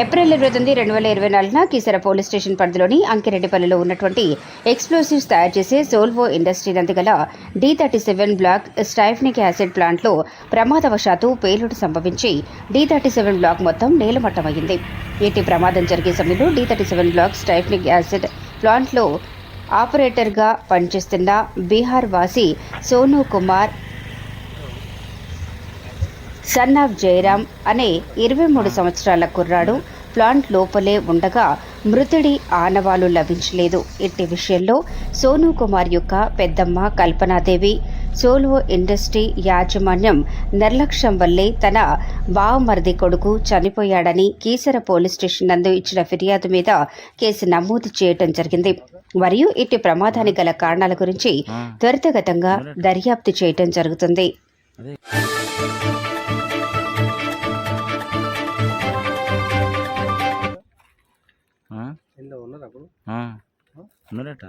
April ఇరవై తొమ్మిది రెండు వేల ఇరవై నాలుగున కీసర పోలీస్ స్టేషన్ పరిధిలోని అంకిరెడ్డిపల్లిలో ఉన్నటువంటి ఎక్స్ప్లోసివ్స్ తయారు చేసే సోల్వో ఇండస్ట్రీ నందు గల D thirty seven block styphnic acid ప్లాంట్లో ప్రమాదవశాత్తు పేలుడు సంభవించి డి థర్టీ సెవెన్ బ్లాక్ మొత్తం నేలమట్టమైంది. ఇటీ ప్రమాదం జరిగే సమయంలో D thirty seven block styphnic acid ప్లాంట్లో ఆపరేటర్గా పనిచేస్తున్న బీహార్ వాసి సోను కుమార్ సన్ ఆఫ్ జయరాం అనే ఇరవై మూడు సంవత్సరాల కుర్రాడు ప్లాంట్ లోపలే ఉండగా మృతుడి ఆనవాలు లభించలేదు. ఇట్టి విషయంలో సోను కుమార్ యొక్క పెద్దమ్మ కల్పనాదేవి సోల్వో ఇండస్ట్రీ యాజమాన్యం నిర్లక్ష్యం వల్లే తన బావమరిది కొడుకు చనిపోయాడని కీసర పోలీస్ స్టేషన్ నందు ఇచ్చిన ఫిర్యాదు మీద కేసు నమోదు చేయటం జరిగింది. మరియు ఇట్టి ప్రమాదానికి గల కారణాల గురించి త్వరితగతంగా దర్యాప్తు చేయటం జరుగుతుంది. అప్పుడు ఆ. ఉన్నారట